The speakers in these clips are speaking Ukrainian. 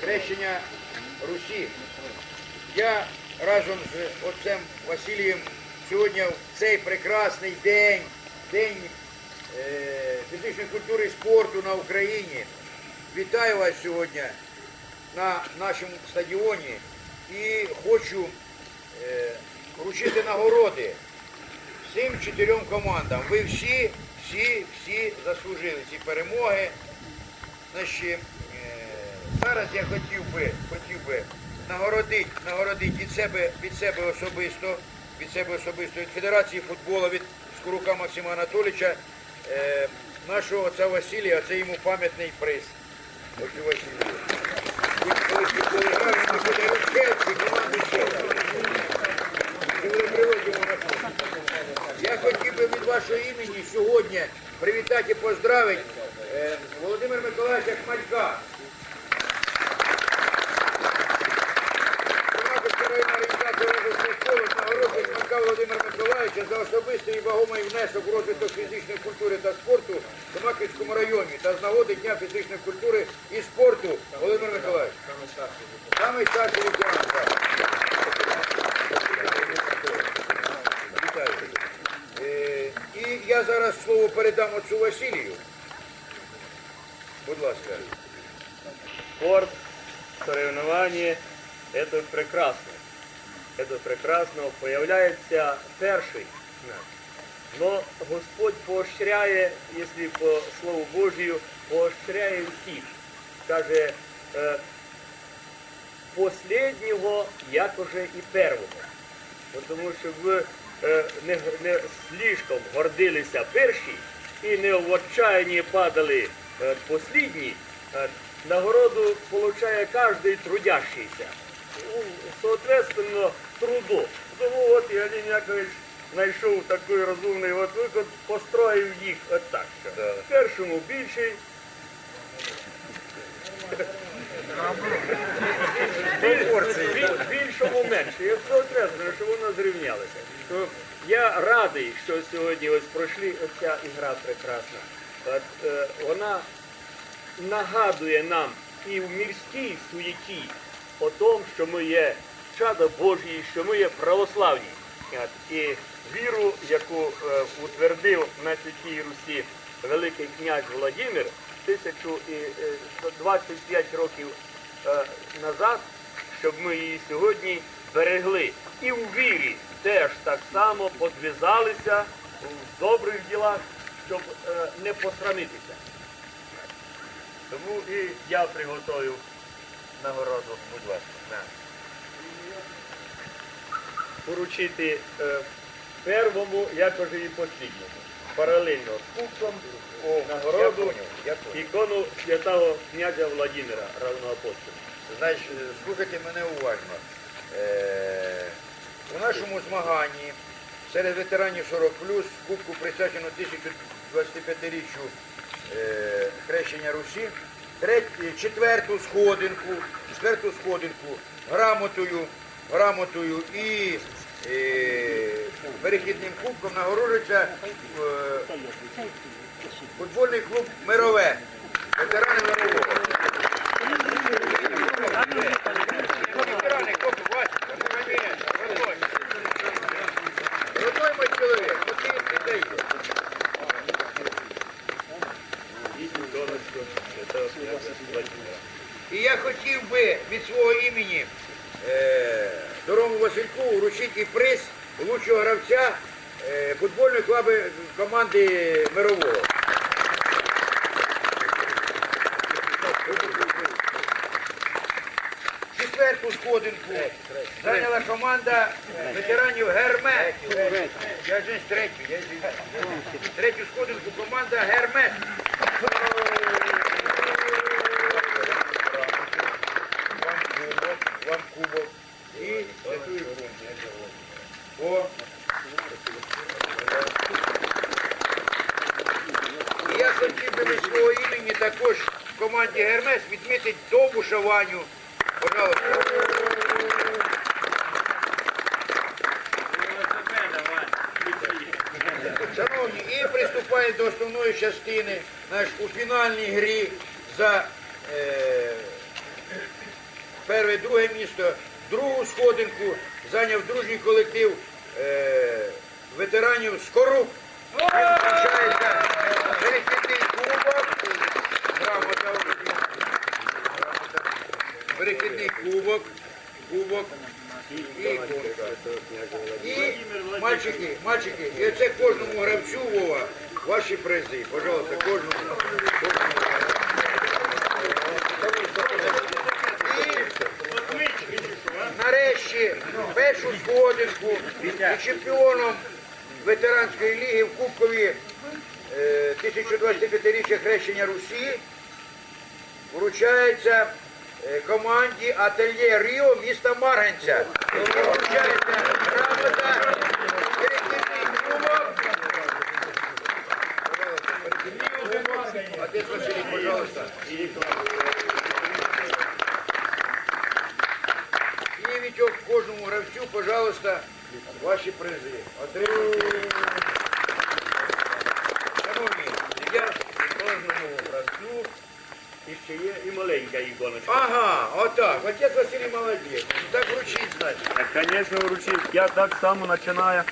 хрещення Русі. Я разом з отцем Василієм сьогодні в цей прекрасний день, день е, фізичної культури і спорту на Україні. Вітаю вас сьогодні на нашому стадіоні і хочу е, вручити нагороди всім чотирьом командам. Ви всі, всі, всі заслужили ці перемоги. Значить, зараз я хотів би, хотів би нагородити, нагородити від себе, від себе особисто, від себе особисто, від Федерації футболу, від Скорука Максима Анатолійовича, е, нашого отця Василія, це йому пам'ятний приз. У Василію. Я хотів би від вашого імені сьогодні привітати і поздравити е, Володимира Миколаївича Хмалька. Внесок фізичної культури та спорту в Томаківському районі та з нагоди Дня фізичної культури і спорту Володимир Миколаївич. Самий старший. Е, І я зараз слово передам отцу Василію. Будь ласка. спорт, соревнования, это прекрасно. Это прекрасно. Появляется перший. Но Господь поощряє, якщо по Слову Божию, поощряє всіх. Каже, е, последнього, як уже і первого. Тому що ви е, не, не слишком гордилися перші і не в отчаянні падали е, послідні, нагороду получає кожен трудящийся. Ну, Соответственно, труду. Тому от Євгеній Якович знайшов такий розумний от виклад, построїв їх отак. що Першому більший, більшому менше. І все окреслено, що воно зрівнялося. Я радий, що сьогодні ось пройшли оця ігра прекрасна. От, е, вона нагадує нам і в мірській суєті о тому, що ми є чада Божі, що ми є православні. І віру, яку е, утвердив на святій Русі Великий князь Володимир 1025 років е, назад, щоб ми її сьогодні берегли. І у вірі теж так само подвізалися в добрих ділах, щоб е, не посрамитися. Тому і я приготую нагороду, будь ласка. Поручити е, первому, як уже і послідньому. Паралельно з кубком нагороду ікону святого князя Владимира, равноапостола. Значить, слухайте мене уважно. Е, у нашому змаганні серед ветеранів 40 кубку присвячено 1025-річчю е, хрещення Русі, четверту сходинку, четверту сходинку грамотою, грамотою і е, перехідним кубком нагороджується е, футбольний клуб Мирове. Ветерани Владимира. І я хотів би від свого імені е, Васильку вручити і приз лучшого гравця е, футбольної клаби команди Мирового. Четверту сходинку зайняла команда ветеранів Гермес. Третю, сходинку команда Гермес. Вам кубок, вам кубок і святую ікону. О. І я хотів би від свого імені також команді Гермес відмітити Довбуша Ваню. Пожалуйста. Шановні, і приступає до основної частини наш, у фінальній грі за е, перше, друге місто, другу сходинку зайняв дружній колектив е, ветеранів Скорук. Він вручається перехідний кубок. Грамота. Грамота. Перехідний кубок. Кубок. І. І мальчики, мальчики, і оце кожному гравцю Вова, ваші призи. Пожалуйста, кожному. І нарешті першу сходинку і чемпіоном ветеранської ліги в Кубкові е, 1025-річчя хрещення Русі вручається е, команді Ательє Ріо міста Марганця. І вручається грамота, перехідний кубок. Отець Василій, пожалуйста. І Вітьок, кожному гравцю, пожалуйста, ваші призи. Отримуйте. Шановні, я Кожному гравцю і ще є і маленька іконочка. Ага, отак. Отець Василій молодець. Так вручить, значить. Так, Конечно, вручив. Я так само починаю.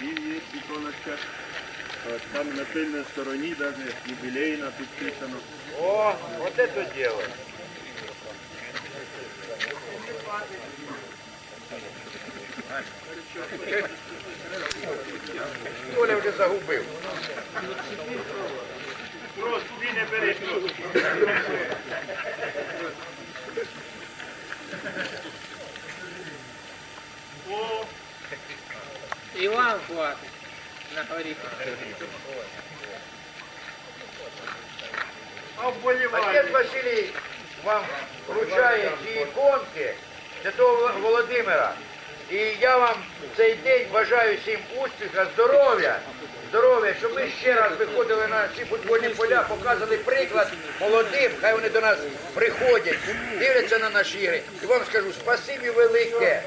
І є іконочка. От Там на тильній стороні навіть юбілейна підписано. О, вот это дело. Толя вже загубив. Просто він не бере. І вам хватить на горі. Отець Василій вам вручає ці іконки Святого Володимира. І я вам цей день бажаю всім успіха, здоров'я, здоров'я, щоб ми ще раз виходили на ці футбольні поля, показали приклад молодим, хай вони до нас приходять, дивляться на наші ігри. І вам скажу спасибі велике.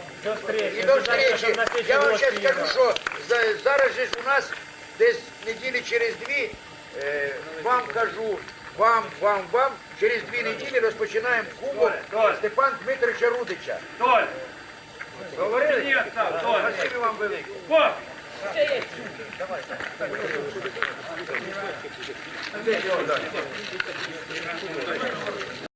І до зустрічі. Я вам ще скажу, що зараз же ж у нас десь неділі через дві, е, вам кажу, вам, вам, вам, через дві неділі розпочинаємо кубок Степан Дмитровича Рудича. Говорили? Ні, так, Толь! Спасибі вам велике. Давай. далі?